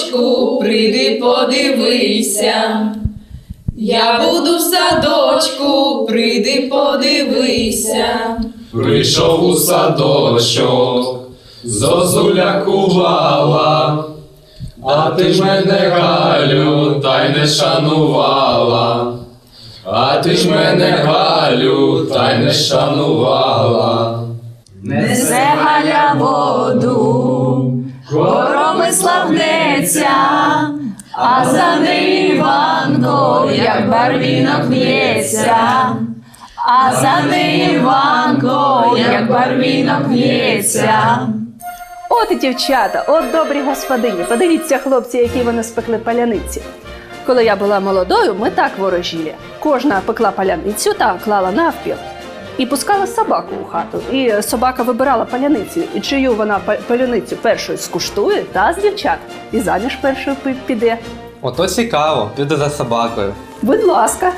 садочку, прийди подивися. Я буду в садочку, прийди подивися. Прийшов у садочок, зозуля кувала, а ти ж мене Галю, та й не шанувала. А ти ж мене Галю, та й не шанувала. Несе гнеться, а за нею Іванко, як барвінок в'ється. А за нею Іванко, як барвінок в'ється. От і дівчата, от добрі господині. Подивіться, хлопці, які вони спекли паляниці. Коли я була молодою, ми так ворожили. Кожна пекла паляницю та клала навпіл. І пускала собаку у хату. І собака вибирала паляницю. І чию вона паляницю першою скуштує, та з дівчат. І заміж першою піде. Ото цікаво, піду за собакою. Будь ласка.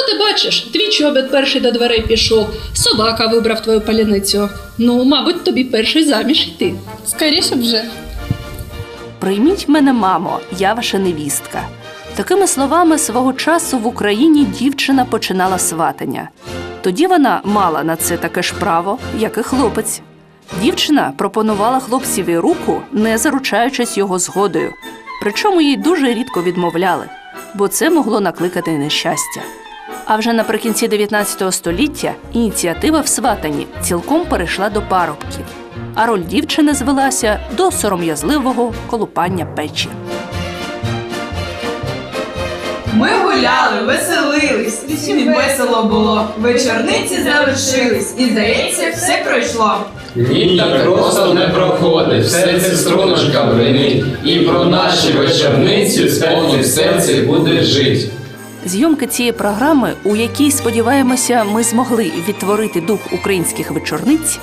От і бачиш, твій чобіт перший до дверей пішов, собака вибрав твою паляницю. Ну, мабуть, тобі перший заміж йти. Скоріше б вже. Прийміть мене, мамо, я ваша невістка. Такими словами свого часу в Україні дівчина починала сватання. Тоді вона мала на це таке ж право, як і хлопець. Дівчина пропонувала хлопцеві руку, не заручаючись його згодою. Причому їй дуже рідко відмовляли, бо це могло накликати нещастя. А вже наприкінці 19 століття ініціатива в сватанні цілком перейшла до парубків, а роль дівчини звелася до сором'язливого колупання печі. Ми гуляли, веселились, всім весело було. Вечорниці завершились, і здається, все пройшло. Ні, так просто не проходить, все це струночка бринить, і про наші вечорниці сповнить серці буде жить. Зйомки цієї програми, у якій, сподіваємося, ми змогли відтворити дух українських вечорниць,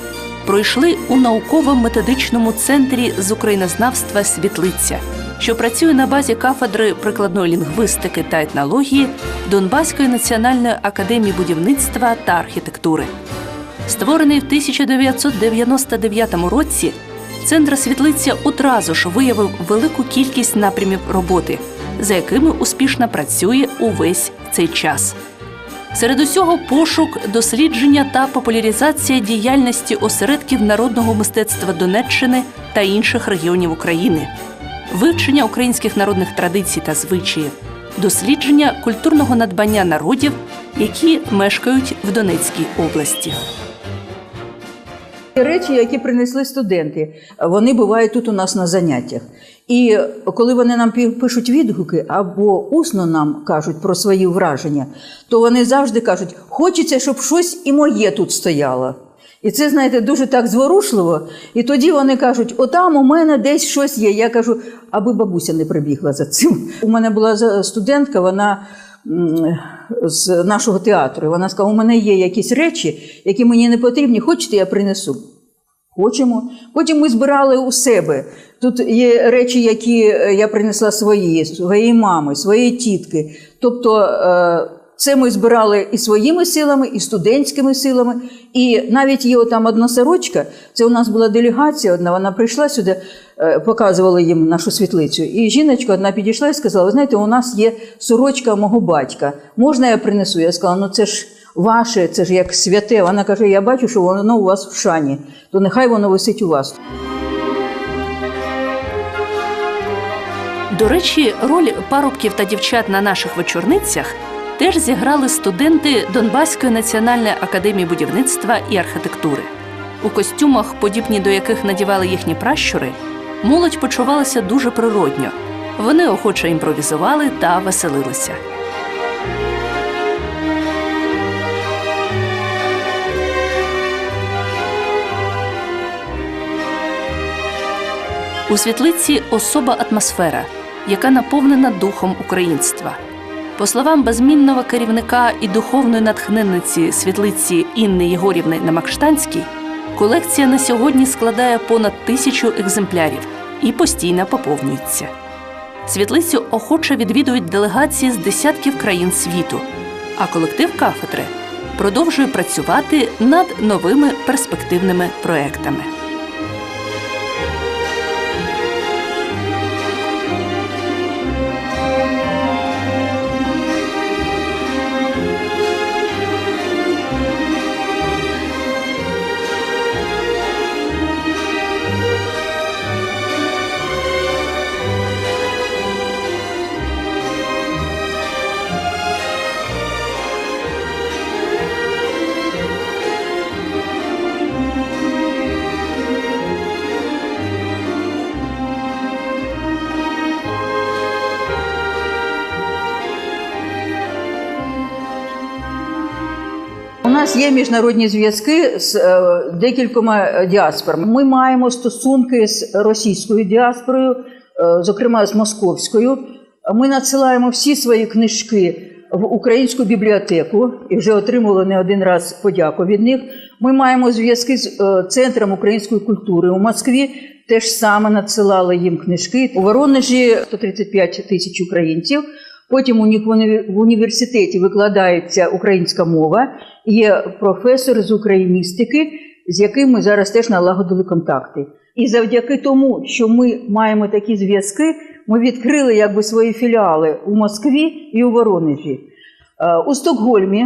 пройшли у науково-методичному центрі з українознавства Світлиця, що працює на базі кафедри прикладної лінгвістики та етнології Донбаської національної академії будівництва та архітектури. Створений в 1999 році, центр світлиця одразу ж виявив велику кількість напрямів роботи, за якими успішно працює увесь цей час. Серед усього пошук, дослідження та популяризація діяльності осередків народного мистецтва Донеччини та інших регіонів України, вивчення українських народних традицій та звичаїв, дослідження культурного надбання народів, які мешкають в Донецькій області. Речі, які принесли студенти, вони бувають тут у нас на заняттях. І коли вони нам пишуть відгуки або усно нам кажуть про свої враження, то вони завжди кажуть, хочеться, щоб щось і моє тут стояло. І це, знаєте, дуже так зворушливо. І тоді вони кажуть: отам у мене десь щось є. Я кажу, аби бабуся не прибігла за цим. У мене була студентка, вона з нашого театру. Вона сказала: у мене є якісь речі, які мені не потрібні. Хочете, я принесу? Хочемо. Потім ми збирали у себе. Тут є речі, які е, я принесла свої, своєї мами, своєї тітки. Тобто е, це ми збирали і своїми силами, і студентськими силами. І навіть є там одна сорочка. Це у нас була делегація одна. Вона прийшла сюди, е, показувала їм нашу світлицю. І жіночка одна підійшла і сказала: Ви знаєте, у нас є сорочка мого батька. Можна я принесу? Я сказала, ну це ж ваше, це ж як святе. Вона каже: Я бачу, що воно у вас в шані, то нехай воно висить у вас. До речі, роль парубків та дівчат на наших вечорницях теж зіграли студенти Донбаської національної академії будівництва і архітектури. У костюмах, подібні до яких надівали їхні пращури, молодь почувалася дуже природньо. Вони охоче імпровізували та веселилися. У світлиці особа атмосфера, яка наповнена духом українства. По словам безмінного керівника і духовної натхненниці світлиці Інни Єгорівни Намакштанській, колекція на сьогодні складає понад тисячу екземплярів і постійно поповнюється. Світлицю охоче відвідують делегації з десятків країн світу, а колектив кафедри продовжує працювати над новими перспективними проектами. Нас є міжнародні зв'язки з е, декількома діаспорами. Ми маємо стосунки з російською діаспорою, е, зокрема з московською. Ми надсилаємо всі свої книжки в українську бібліотеку і вже отримували не один раз подяку від них. Ми маємо зв'язки з е, центром української культури у Москві. Теж саме надсилали їм книжки. У Воронежі 135 тисяч українців. Потім у них в університеті викладається українська мова. Є професор з україністики, з яким ми зараз теж налагодили контакти. І завдяки тому, що ми маємо такі зв'язки, ми відкрили якби свої філіали у Москві і у Воронежі. Е, У Стокгольмі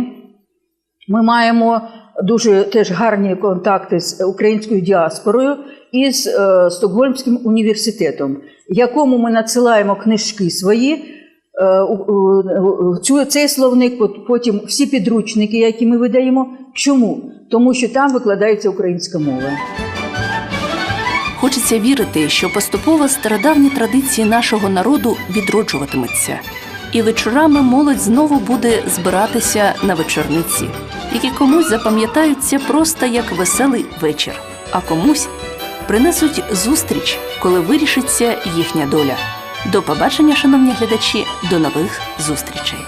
ми маємо дуже теж гарні контакти з українською діаспорою і з е, Стокгольмським університетом, якому ми надсилаємо книжки свої. Е, цей словник, потім всі підручники, які ми видаємо. Чому? Тому що там викладається українська мова. Хочеться вірити, що поступово стародавні традиції нашого народу відроджуватимуться, і вечорами молодь знову буде збиратися на вечорниці, які комусь запам'ятаються просто як веселий вечір, а комусь принесуть зустріч, коли вирішиться їхня доля. До побачення, шановні глядачі, до нових зустрічей.